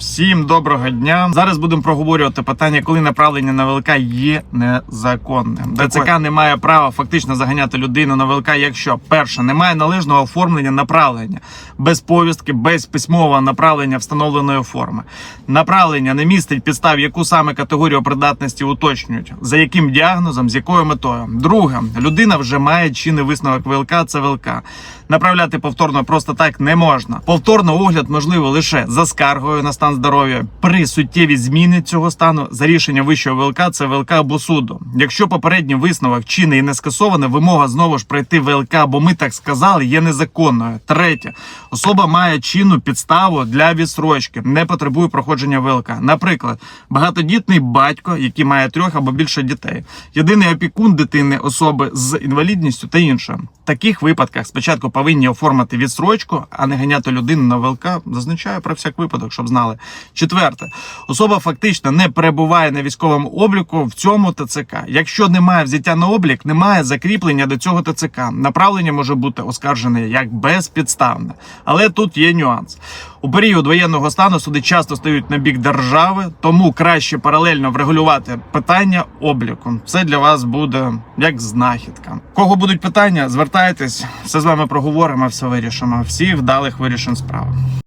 Всім доброго дня. Зараз будемо проговорювати питання, коли направлення на ВЛК є незаконним. ДЦК не має права фактично заганяти людину на ВЛК, якщо перше немає належного оформлення направлення без повістки, без письмового направлення встановленої форми. Направлення не містить підстав, яку саме категорію придатності уточнюють, за яким діагнозом, з якою метою. Друге, людина вже має чинний висновок ВЛК, це ВЛК. Направляти повторно просто так не можна. Повторно огляд можливо лише за скаргою на стан здоров'я при суттєвій зміни цього стану за рішення вищого ВЛК, це ВЛК або суду. Якщо попередній висновок чинний і не скасований, вимога знову ж пройти ВЛК, бо ми так сказали, є незаконною. Третє, особа має чинну підставу для відсрочки, не потребує проходження ВЛК. Наприклад, багатодітний батько, який має трьох або більше дітей, єдиний опікун дитини, особи з інвалідністю та інше. Таких випадках спочатку повинні оформити відсрочку, а не ганяти людину на ВЛК. Зазначаю про всяк випадок, щоб знали. Четверте, особа фактично не перебуває на військовому обліку в цьому ТЦК. Якщо немає взяття на облік, немає закріплення до цього ТЦК. Направлення може бути оскаржене як безпідставне. Але тут є нюанс. У період воєнного стану суди часто стають на бік держави, тому краще паралельно врегулювати питання обліку. Все для вас буде як знахідка. Кого будуть питання, звертайтесь, все з вами проговоримо, все вирішимо. Всі вдалих вирішень справ.